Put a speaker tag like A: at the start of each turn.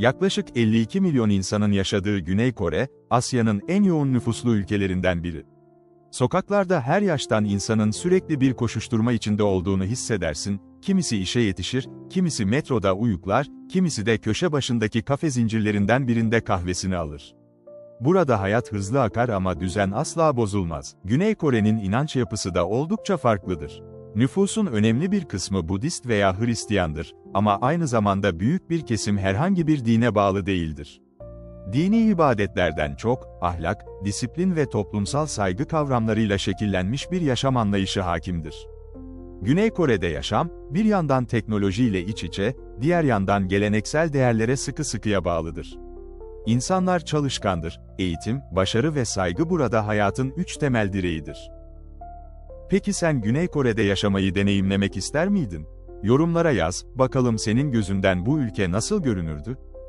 A: Yaklaşık 52 milyon insanın yaşadığı Güney Kore, Asya'nın en yoğun nüfuslu ülkelerinden biri. Sokaklarda her yaştan insanın sürekli bir koşuşturma içinde olduğunu hissedersin, kimisi işe yetişir, kimisi metroda uyuklar, kimisi de köşe başındaki kafe zincirlerinden birinde kahvesini alır. Burada hayat hızlı akar ama düzen asla bozulmaz. Güney Kore'nin inanç yapısı da oldukça farklıdır. Nüfusun önemli bir kısmı Budist veya Hristiyandır ama aynı zamanda büyük bir kesim herhangi bir dine bağlı değildir. Dini ibadetlerden çok, ahlak, disiplin ve toplumsal saygı kavramlarıyla şekillenmiş bir yaşam anlayışı hakimdir. Güney Kore'de yaşam, bir yandan teknolojiyle iç içe, diğer yandan geleneksel değerlere sıkı sıkıya bağlıdır. İnsanlar çalışkandır, eğitim, başarı ve saygı burada hayatın üç temel direğidir. Peki sen Güney Kore'de yaşamayı deneyimlemek ister miydin? Yorumlara yaz, bakalım senin gözünden bu ülke nasıl görünürdü?